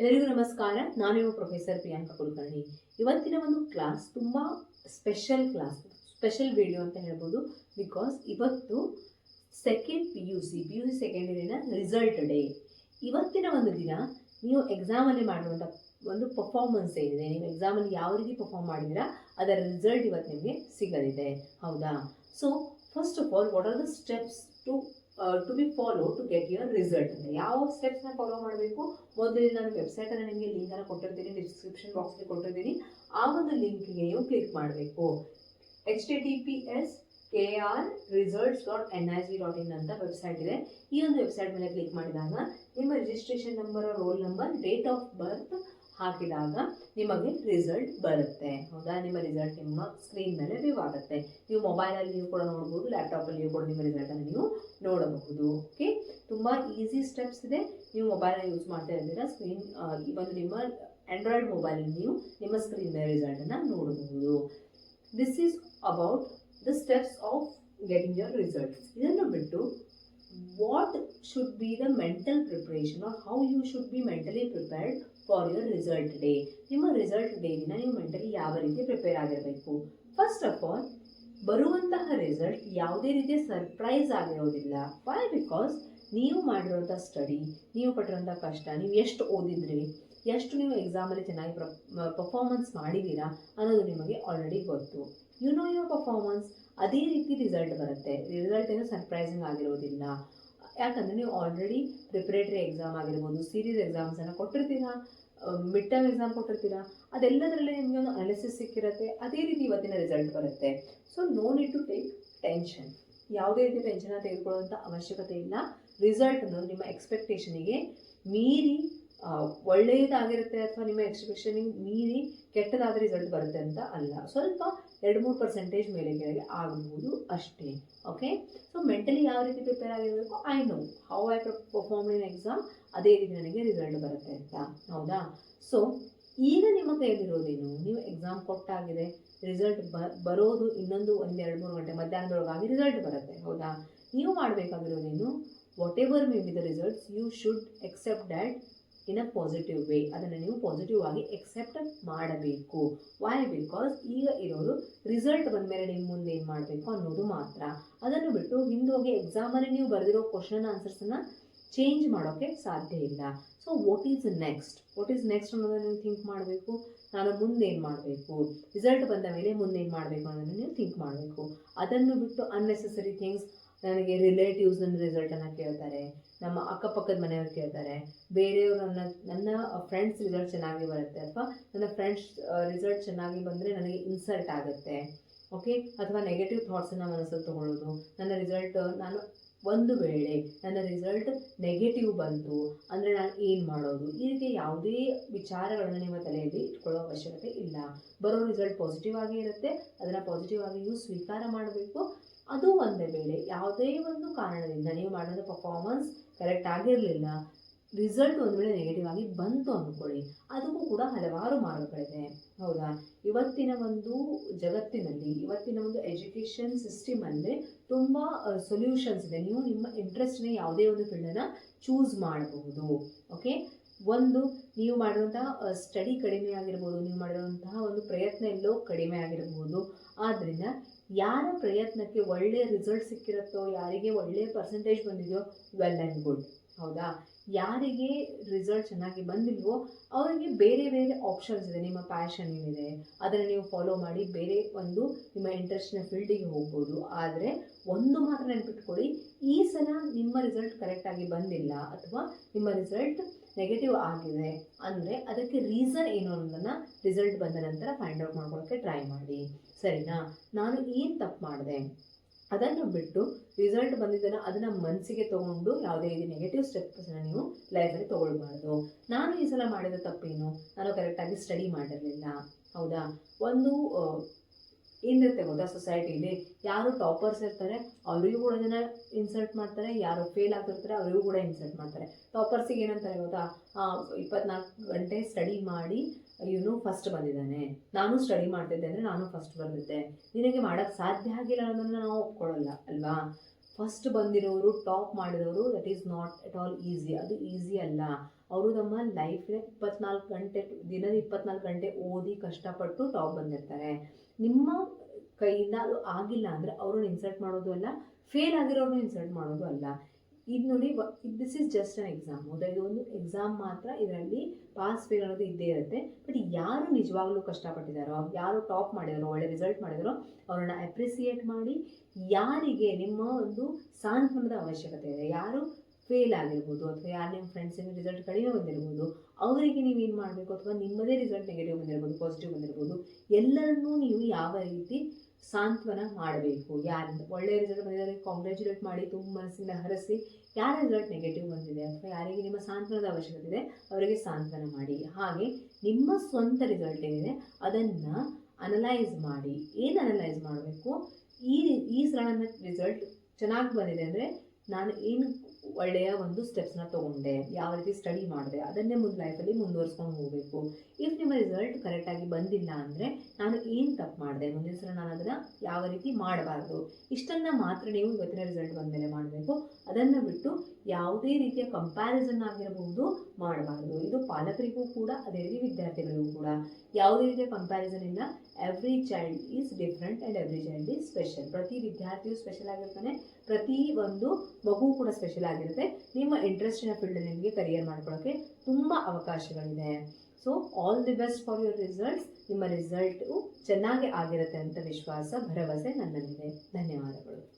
ಎಲ್ಲರಿಗೂ ನಮಸ್ಕಾರ. ನಾನು ನಿಮ್ಮ ಪ್ರೊಫೆಸರ್ ಪ್ರಿಯಾಂಕಾ ಕುಲಕರ್ಣಿ. ಇವತ್ತಿನ ಒಂದು ಕ್ಲಾಸ್ ತುಂಬ ಸ್ಪೆಷಲ್ ಕ್ಲಾಸ್ ಸ್ಪೆಷಲ್ ವಿಡಿಯೋ ಅಂತ ಹೇಳ್ಬೋದು. ಬಿಕಾಸ್ ಇವತ್ತು second P U C P U C second ಇಯರಿನ result day ಇವತ್ತಿನ ಒಂದು ದಿನ ನೀವು ಎಕ್ಸಾಮಲ್ಲಿ ಮಾಡುವಂಥ ಒಂದು ಪರ್ಫಾರ್ಮೆನ್ಸ್ ಏನಿದೆ, ನೀವು ಎಕ್ಸಾಮಲ್ಲಿ ಯಾವ ರೀತಿ ಪರ್ಫಾರ್ಮ್ ಮಾಡಿದ್ದೀರಾ, ಅದರ ರಿಸಲ್ಟ್ ಇವತ್ತು ನಿಮಗೆ ಸಿಗಲಿದೆ. ಹೌದಾ? So first of all what are the steps to to be follow to get your result ಅಂತ ಯಾವ ಸ್ಟೆಪ್ಸ್ನ ಫಾಲೋ ಮಾಡಬೇಕು? ಮೊದಲು ನಾನು ವೆಬ್ಸೈಟನ್ನು ನಿಮಗೆ ಲಿಂಕನ್ನು ಕೊಟ್ಟಿರ್ತೀನಿ ಡಿಸ್ಕ್ರಿಪ್ಷನ್ ಬಾಕ್ಸ್ಗೆ ಕೊಟ್ಟಿರ್ತೀನಿ. ಆ ಒಂದು ಲಿಂಕ್ಗೆ ನೀವು ಕ್ಲಿಕ್ ಮಾಡಬೇಕು. H T T P S K R results dot N I C dot in ಅಂತ ವೆಬ್ಸೈಟ್ ಇದೆ. ಈ ಒಂದು ವೆಬ್ಸೈಟ್ ಮೇಲೆ ಕ್ಲಿಕ್ ಮಾಡಿದಾಗ ನಿಮ್ಮ registration number roll number date of birth ಹಾಕಿದಾಗ ನಿಮಗೆ ರಿಸಲ್ಟ್ ಬರುತ್ತೆ. ಹೌದಾ? ನಿಮ್ಮ ರಿಸಲ್ಟ್ ನಿಮ್ಮ ಸ್ಕ್ರೀನ್ ಮೇಲೆ ವ್ಯೂ ಆಗುತ್ತೆ. ನೀವು ಮೊಬೈಲಲ್ಲಿ ನೀವು ಕೂಡ ನೋಡ್ಬೋದು ಲ್ಯಾಪ್ಟಾಪಲ್ಲಿಯೂ ಕೂಡ ನಿಮ್ಮ ರಿಸಲ್ಟನ್ನು ನೀವು ನೋಡಬಹುದು. ಓಕೆ ತುಂಬ ಈಸಿ ಸ್ಟೆಪ್ಸ್ ಇದೆ. ನೀವು ಮೊಬೈಲ್ ಯೂಸ್ ಮಾಡ್ತಾ ಇದ್ದೀರಾ ಸ್ಕ್ರೀನ್ ಒಂದು ನಿಮ್ಮ ಆಂಡ್ರಾಯ್ಡ್ ಮೊಬೈಲಲ್ಲಿ ನೀವು ನಿಮ್ಮ ಸ್ಕ್ರೀನ್ ಮೇಲೆ ರಿಸಲ್ಟನ್ನು ನೋಡಬಹುದು. This is about the steps of getting your results ಇದನ್ನು ಬಿಟ್ಟು what should be the mental preparation or how you should be mentally prepared for your result day ನಿಮ್ಮ ರಿಸಲ್ಟ್ ಡೇಗಿನ ನೀವು ಮೆಂಟಲಿ ಯಾವ ರೀತಿ ಪ್ರಿಪೇರ್ ಆಗಿರಬೇಕು? ಫಸ್ಟ್ ಆಫ್ ಆಲ್ ಬರುವಂತಹ result ಯಾವುದೇ ರೀತಿಯ ಸರ್ಪ್ರೈಸ್ ಆಗಿರೋದಿಲ್ಲ. ವೈ ಬಿಕಾಸ್ ನೀವು ಮಾಡಿರೋಂಥ ಸ್ಟಡಿ ನೀವು ಪಟ್ಟಿರೋಂಥ ಕಷ್ಟ, ನೀವು ಎಷ್ಟು ಓದಿದ್ರಿ, ಎಷ್ಟು ನೀವು ಎಕ್ಸಾಮಲ್ಲಿ ಚೆನ್ನಾಗಿ ಪರ್ಫಾರ್ಮೆನ್ಸ್ ಮಾಡಿದ್ದೀರಾ ಅನ್ನೋದು ನಿಮಗೆ ಆಲ್ರೆಡಿ ಗೊತ್ತು. ಯು ನೋ ಯುವರ್ ಪರ್ಫಾರ್ಮೆನ್ಸ್ ಅದೇ ರೀತಿ ರಿಸಲ್ಟ್ ಬರುತ್ತೆ. ರಿಸಲ್ಟ್ ಏನು ಸರ್ಪ್ರೈಸಿಂಗ್ ಆಗಿರೋದಿಲ್ಲ. ಯಾಕಂದರೆ ನೀವು ಆಲ್ರೆಡಿ ಪ್ರಿಪ್ರೇಟರಿ ಎಕ್ಸಾಮ್ ಆಗಿರ್ಬೋದು ಸೀರೀಸ್ ಎಕ್ಸಾಮ್ಸನ್ನು ಕೊಟ್ಟಿರ್ತೀರಾ? ಮಿಡ್ ಟರ್ಮ್ ಎಕ್ಸಾಮ್ ಕೊಟ್ಟಿರ್ತೀರಾ? ಅದೆಲ್ಲದರಲ್ಲೇ ನಿಮಗೆ ಒಂದು ಅನಾಲಿಸಿಸ್ ಸಿಕ್ಕಿರುತ್ತೆ. ಅದೇ ರೀತಿ ಇವತ್ತಿನ ರಿಸಲ್ಟ್ ಬರುತ್ತೆ. So no need to take tension ಯಾವುದೇ ರೀತಿ ಟೆನ್ಷನ್ನ ತೆಗೆದುಕೊಳ್ಳುವಂಥ ಅವಶ್ಯಕತೆ ಇಲ್ಲ. ರಿಸಲ್ಟ್ ನಿಮ್ಮ ಎಕ್ಸ್ಪೆಕ್ಟೇಷನಿಗೆ ಮೀರಿ ಒಳ್ಳೆಯದಾಗಿರುತ್ತೆ ಅಥವಾ ನಿಮ್ಮ ಎಕ್ಸ್ಪೆಕ್ಷನಿಗೆ ಮೀರಿ ಕೆಟ್ಟದಾದ ರಿಸಲ್ಟ್ ಬರುತ್ತೆ ಅಂತ ಅಲ್ಲ. ಸ್ವಲ್ಪ ಎರಡು ಮೂರು ಪರ್ಸೆಂಟೇಜ್ ಮೇಲೆ ಕೆಳಗೆ ಆಗಬಹುದು ಅಷ್ಟೇ. ಓಕೆ ಸೊ ಮೆಂಟಲಿ ಯಾವ ರೀತಿ ಪ್ರಿಪೇರ್ ಆಗಿರಬೇಕು? I know how I perform in exam ಅದೇ ರೀತಿ ನನಗೆ ರಿಸಲ್ಟ್ ಬರುತ್ತೆ ಅಂತ. ಹೌದಾ? ಸೊ ಈಗ ನಿಮ್ಮ ಕೈಯಲ್ಲಿರೋದೇನು? ನೀವು ಎಕ್ಸಾಮ್ ಕೊಟ್ಟಾಗಿದೆ ರಿಸಲ್ಟ್ ಬ, ಬರೋದು ಇನ್ನೊಂದು ಒಂದು ಎರಡು ಮೂರು ಗಂಟೆ ಮಧ್ಯಾಹ್ನದೊಳಗಾಗಿ ರಿಸಲ್ಟ್ ಬರುತ್ತೆ. ಹೌದಾ? ನೀವು ಮಾಡಬೇಕಾಗಿರೋದೇನು? Whatever may be the results you should accept that in a positive way ಅದನ್ನು ನೀವು ಪಾಸಿಟಿವ್ ಆಗಿ ಎಕ್ಸೆಪ್ಟ್ ಮಾಡಬೇಕು. ವೈ ಬಿಕಾಸ್ ಈಗ ಇರೋದು ರಿಸಲ್ಟ್ ಬಂದಮೇಲೆ ನಿಮ್ಮ ಮುಂದೆ ಏನು ಮಾಡಬೇಕು ಅನ್ನೋದು ಮಾತ್ರ. ಅದನ್ನು ಬಿಟ್ಟು ಹಿಂದೋಗಿ ಎಕ್ಸಾಮಲ್ಲಿ ನೀವು ಬರೆದಿರೋ ಕ್ವಶನ್ ಆನ್ಸರ್ಸನ್ನು ಚೇಂಜ್ ಮಾಡೋಕ್ಕೆ ಸಾಧ್ಯ ಇಲ್ಲ. So what is next what is next ಅನ್ನೋದನ್ನು ನೀವು ಥಿಂಕ್ ಮಾಡಬೇಕು. ನಾನು ಮುಂದೆ ಏನು ಮಾಡಬೇಕು? ರಿಸಲ್ಟ್ ಬಂದ ಮೇಲೆ ಮುಂದೆ ಏನು ಮಾಡಬೇಕು ಅನ್ನೋದನ್ನು ನೀವು ಥಿಂಕ್ ಮಾಡಬೇಕು. ಅದನ್ನು ಬಿಟ್ಟು ಅನ್ನೆಸೆಸರಿ ಥಿಂಗ್ಸ್ ನನಗೆ ರಿಲೇಟಿವ್ಸ್ ನನ್ನ ರಿಸಲ್ಟನ್ನು ಕೇಳ್ತಾರೆ, ನಮ್ಮ ಅಕ್ಕಪಕ್ಕದ ಮನೆಯವ್ರು ಕೇಳ್ತಾರೆ. ಬೇರೆಯವರು ನನ್ನ ನನ್ನ ಫ್ರೆಂಡ್ಸ್ ರಿಸಲ್ಟ್ ಚೆನ್ನಾಗಿ ಬರುತ್ತೆ ಅಥವಾ ನನ್ನ ಫ್ರೆಂಡ್ಸ್ ರಿಸಲ್ಟ್ ಚೆನ್ನಾಗಿ ಬಂದರೆ ನನಗೆ ಇನ್ಸಲ್ಟ್ ಆಗುತ್ತೆ. ಓಕೆ ಅಥವಾ ನೆಗೆಟಿವ್ ಥಾಟ್ಸನ್ನು ಮನಸ್ಸಲ್ಲಿ ತೊಗೊಳ್ಳೋದು. ನನ್ನ ರಿಸಲ್ಟ್ ನಾನು ಒಂದು ವೇಳೆ ನನ್ನ ರಿಸಲ್ಟ್ ನೆಗೆಟಿವ್ ಬಂತು ಅಂದರೆ ನಾನು ಏನು ಮಾಡೋದು? ಈ ರೀತಿ ಯಾವುದೇ ವಿಚಾರಗಳನ್ನು ನಿಮ್ಮ ತಲೆಯಲ್ಲಿ ಇಟ್ಕೊಳ್ಳೋ ಅವಶ್ಯಕತೆ ಇಲ್ಲ. ಬರೋ ರಿಸಲ್ಟ್ ಪಾಸಿಟಿವ್ ಆಗಿ ಇರುತ್ತೆ. ಅದನ್ನು ಪಾಸಿಟಿವ್ ಆಗಿ ನೀವು ಸ್ವೀಕಾರ ಮಾಡಬೇಕು. ಅದು ಒಂದೇ ವೇಳೆ ಯಾವುದೇ ಒಂದು ಕಾರಣದಿಂದ ನೀವು ಮಾಡಿದ ಪರ್ಫಾರ್ಮೆನ್ಸ್ ಕರೆಕ್ಟ್ ಆಗಿರಲಿಲ್ಲ. ರಿಸಲ್ಟ್ ಒಂದು ವೇಳೆ ನೆಗೆಟಿವ್ ಆಗಿ ಬಂತು ಅಂದ್ಕೊಳ್ಳಿ ಅದಕ್ಕೂ ಕೂಡ ಹಲವಾರು ಮಾರ್ಗಗಳಿದೆ. ಹೌದಾ? ಇವತ್ತಿನ ಒಂದು ಜಗತ್ತಿನಲ್ಲಿ, ಇವತ್ತಿನ ಒಂದು ಎಜುಕೇಷನ್ ಸಿಸ್ಟಮಲ್ಲಿ ತುಂಬ ಸೊಲ್ಯೂಷನ್ಸ್ ಇದೆ. ನೀವು ನಿಮ್ಮ ಇಂಟ್ರೆಸ್ಟ್ನ ಯಾವುದೇ ಒಂದು ಫೀಲ್ಡನ್ನು ಚೂಸ್ ಮಾಡಬಹುದು. ಓಕೆ ಒಂದು ನೀವು ಮಾಡಿರುವಂತಹ ಸ್ಟಡಿ ಕಡಿಮೆ ಆಗಿರ್ಬೋದು ನೀವು ಮಾಡಿರುವಂತಹ ಒಂದು ಪ್ರಯತ್ನ ಎಲ್ಲೋ ಕಡಿಮೆ ಆಗಿರಬಹುದು ಆದ್ದರಿಂದ ಯಾರ ಪ್ರಯತ್ನಕ್ಕೆ ಒಳ್ಳೆಯ ರಿಸಲ್ಟ್ ಸಿಕ್ಕಿರುತ್ತೋ, ಯಾರಿಗೆ ಒಳ್ಳೆಯ ಪರ್ಸೆಂಟೇಜ್ ಬಂದಿದೆಯೋ ವೆಲ್ ಆ್ಯಂಡ್ ಗುಡ್ ಹೌದಾ? ಯಾರಿಗೆ ರಿಸಲ್ಟ್ ಚೆನ್ನಾಗಿ ಬಂದಿಲ್ವೋ, ಅವರಿಗೆ ಬೇರೆ ಬೇರೆ ಆಪ್ಷನ್ಸ್ ಇದೆ. ನಿಮ್ಮ ಪ್ಯಾಷನ್ ಏನಿದೆ, ಅದನ್ನು ನೀವು ಫಾಲೋ ಮಾಡಿ, ಬೇರೆ ಒಂದು ನಿಮ್ಮ ಇಂಟ್ರೆಸ್ಟ್ನ ಫೀಲ್ಡಿಗೆ ಹೋಗ್ಬೋದು. ಆದರೆ ಒಂದು ಮಾತ್ರ ನೆನಪಿಟ್ಕೊಳ್ಳಿ, ಈ ಸಲ ನಿಮ್ಮ ರಿಸಲ್ಟ್ ಕರೆಕ್ಟಾಗಿ ಬಂದಿಲ್ಲ ಅಥವಾ ನಿಮ್ಮ ರಿಸಲ್ಟ್ ನೆಗೆಟಿವ್ ಆಗಿದೆ ಅಂದರೆ ಅದಕ್ಕೆ ರೀಸನ್ ಏನು ಅನ್ನೋದನ್ನು ರಿಸಲ್ಟ್ ಬಂದ ನಂತರ ಫೈಂಡ್ ಔಟ್ ಮಾಡ್ಕೊಳ್ಳೋಕ್ಕೆ ಟ್ರೈ ಮಾಡಿ. ಸರಿನಾ? ನಾನು ಏನು ತಪ್ಪು ಮಾಡಿದೆ? ಅದನ್ನು ಬಿಟ್ಟು ರಿಸಲ್ಟ್ ಬಂದಿದ್ದನ್ನು ಅದನ್ನು ಮನಸ್ಸಿಗೆ ತೊಗೊಂಡು ಯಾವುದೇ ರೀತಿ ನೆಗೆಟಿವ್ ಸ್ಟೆಪ್ಸನ್ನು ನೀವು ಲೈಫಲ್ಲಿ ತೊಗೊಳ್ಬಾರ್ದು. ನಾನು ಈ ಸಲ ಮಾಡಿದ ತಪ್ಪೇನು? ನಾನು ಕರೆಕ್ಟಾಗಿ ಸ್ಟಡಿ ಮಾಡಿರಲಿಲ್ಲ. ಹೌದಾ? ಒಂದು ಏನಿರುತ್ತೆ ಗೊತ್ತಾ ಸೊಸೈಟಿಲಿ ಯಾರು ಟಾಪರ್ಸ್ ಇರ್ತಾರೆ, ಅವರಿಗೂ ಕೂಡ ಜನ ಇನ್ಸಲ್ಟ್ ಮಾಡ್ತಾರೆ, ಯಾರು ಫೇಲ್ ಆಗ್ತಿರ್ತಾರೆ, ಅವರಿಗೂ ಕೂಡ ಇನ್ಸಲ್ಟ್ ಮಾಡ್ತಾರೆ. ಟಾಪರ್ಸಿಗೆ ಏನಂತಾರೆ ಗೊತ್ತಾ? ಇಪ್ಪತ್ನಾಲ್ಕು ಗಂಟೆ ಸ್ಟಡಿ ಮಾಡಿ, ಇವನು ಫಸ್ಟ್ ಬಂದಿದ್ದಾನೆ. ನಾನು ಸ್ಟಡಿ ಮಾಡ್ತಿದ್ದೆ ಅಂದರೆ ನಾನು ಫಸ್ಟ್ ಬಂದಿದ್ದೆ. ನಿನಗೆ ಮಾಡೋಕ್ಕೆ ಸಾಧ್ಯ ಆಗಿಲ್ಲ ಅನ್ನೋದನ್ನು ನಾವು ಒಪ್ಕೊಳ್ಳಲ್ಲ, ಅಲ್ವಾ? ಫಸ್ಟ್ ಬಂದಿರೋರು ಟಾಪ್ ಮಾಡಿದವರು that is not at all easy ಅದು ಈಸಿ ಅಲ್ಲ. ಅವರು ತಮ್ಮ ಲೈಫ್ನ ಇಪ್ಪತ್ನಾಲ್ಕು ಗಂಟೆ, ದಿನದ ಇಪ್ಪತ್ನಾಲ್ಕು ಗಂಟೆ ಓದಿ ಕಷ್ಟಪಟ್ಟು ಟಾಪ್ ಬಂದಿರ್ತಾರೆ. ನಿಮ್ಮ ಕೈಯಿಂದ ಅದು ಆಗಿಲ್ಲ ಅಂದರೆ ಅವ್ರನ್ನ ಇನ್ಸಲ್ಟ್ ಮಾಡೋದು ಅಲ್ಲ ಫೇಲ್ ಆಗಿರೋರು ಇನ್ಸಲ್ಟ್ ಮಾಡೋದು ಅಲ್ಲ. ಇದು ನೋಡಿ this is just an exam ಹೌದಾ ಒಂದು ಎಕ್ಸಾಮ್ ಮಾತ್ರ ಇದರಲ್ಲಿ ಪಾಸ್ ಫೇಲ್ ಅನ್ನೋದು ಇದ್ದೇ ಇರುತ್ತೆ. ಬಟ್ ಯಾರು ನಿಜವಾಗ್ಲೂ ಕಷ್ಟಪಟ್ಟಿದ್ದಾರೋ, ಯಾರು ಟಾಪ್ ಮಾಡಿದಾರೋ, ಒಳ್ಳೆ ರಿಸಲ್ಟ್ ಮಾಡಿದಾರೋ, ಅವ್ರನ್ನ ಅಪ್ರಿಸಿಯೇಟ್ ಮಾಡಿ, ಯಾರಿಗೆ ನಿಮ್ಮ ಒಂದು ಸಾಂತ್ವನದ ಅವಶ್ಯಕತೆ ಇದೆ. ಯಾರು ಫೇಲ್ ಆಗಿರ್ಬೋದು ಅಥವಾ ಯಾರು ನಿಮ್ಮ ಫ್ರೆಂಡ್ಸಿನ ರಿಸಲ್ಟ್ ಕಡಿಮೆ ಬಂದಿರ್ಬೋದು, ಅವರಿಗೆ ನೀವು ಏನು ಮಾಡಬೇಕು ಅಥವಾ ನಿಮ್ಮದೇ ರಿಸಲ್ಟ್ ನೆಗೆಟಿವ್ ಬಂದಿರ್ಬೋದು ಪಾಸಿಟಿವ್ ಬಂದಿರ್ಬೋದು, ಎಲ್ಲರನ್ನೂ ನೀವು ಯಾವ ರೀತಿ ಸಾಂತ್ವನ ಮಾಡಬೇಕು? ಯಾರಿಂದ ಒಳ್ಳೆ ರಿಸಲ್ಟ್ ಬಂದಿದ್ದಾರೆ ಕಾಂಗ್ರ್ಯಾಚುಲೇಟ್ ಮಾಡಿ ತುಂಬ ಮನಸ್ಸಿಂದ ಹರಸಿ, ಯಾರ ರಿಸಲ್ಟ್ ನೆಗೆಟಿವ್ ಬಂದಿದೆ ಅಥವಾ ಯಾರಿಗೆ ನಿಮ್ಮ ಸಾಂತ್ವನದ ಅವಶ್ಯಕತೆ ಇದೆ, ಅವರಿಗೆ ಸಾಂತ್ವನ ಮಾಡಿ. ಹಾಗೆ ನಿಮ್ಮ ಸ್ವಂತ ರಿಸಲ್ಟ್ ಏನಿದೆ, ಅದನ್ನು ಅನಲೈಸ್ ಮಾಡಿ. ಏನು ಅನಲೈಸ್ ಮಾಡಬೇಕು? ಈ ಈ ಸಲ ನನ್ನ ರಿಸಲ್ಟ್ ಚೆನ್ನಾಗಿ ಬಂದಿದೆ ಅಂದರೆ ನಾನು ಏನು ಒಳ್ಳೆಯ ಒಂದು ಸ್ಟೆಪ್ಸ್ನ ತೊಗೊಂಡೆ, ಯಾವ ರೀತಿ ಸ್ಟಡಿ ಮಾಡಿದೆ, ಅದನ್ನೇ ಮುಂದೆ ಲೈಫಲ್ಲಿ ಮುಂದುವರ್ಸ್ಕೊಂಡು ಹೋಗಬೇಕು. ಇಫ್ ನಿಮ್ಮ ರಿಸಲ್ಟ್ ಕರೆಕ್ಟಾಗಿ ಬಂದಿಲ್ಲ ಅಂದರೆ ನಾನು ಏನು ತಪ್ಪು ಮಾಡಿದೆ? ಮುಂದಿನ ಸಲ ನಾನು ಅದನ್ನು ಯಾವ ರೀತಿ ಮಾಡಬಾರ್ದು? ಇಷ್ಟನ್ನು ಮಾತ್ರ ನೀವು ಇವತ್ತಿನ ರಿಸಲ್ಟ್ ಬಂದಮೇಲೆ ಮಾಡಬೇಕು. ಅದನ್ನು ಬಿಟ್ಟು ಯಾವುದೇ ರೀತಿಯ ಕಂಪ್ಯಾರಿಸನ್ ಆಗಿರಬಹುದು ಮಾಡಬಾರ್ದು. ಇದು ಪಾಲಕರಿಗೂ ಕೂಡ, ಅದೇ ರೀತಿ ವಿದ್ಯಾರ್ಥಿಗಳಿಗೂ ಕೂಡ ಯಾವುದೇ ರೀತಿಯ ಕಂಪ್ಯಾರಿಸನ್ ಇಲ್ಲ. Every child is different and every child is special ಪ್ರತಿ ವಿದ್ಯಾರ್ಥಿಯು ಸ್ಪೆಷಲ್ ಆಗಿರ್ತಾನೆ. ಪ್ರತಿ ಒಂದು ಮಗು ಕೂಡ ಸ್ಪೆಷಲ್ ಆಗಿರುತ್ತೆ. ನಿಮ್ಮ ಇಂಟ್ರೆಸ್ಟಿನ ಫೀಲ್ಡಲ್ಲಿ ನಿಮಗೆ ಕರಿಯರ್ ಮಾಡ್ಕೊಳ್ಳೋಕ್ಕೆ ತುಂಬ ಅವಕಾಶಗಳಿದೆ. So all the best for your results ನಿಮ್ಮ ರಿಸಲ್ಟು ಚೆನ್ನಾಗಿ ಆಗಿರುತ್ತೆ ಅಂತ ವಿಶ್ವಾಸ, ಭರವಸೆ ನನ್ನಲ್ಲಿದೆ. ಧನ್ಯವಾದಗಳು.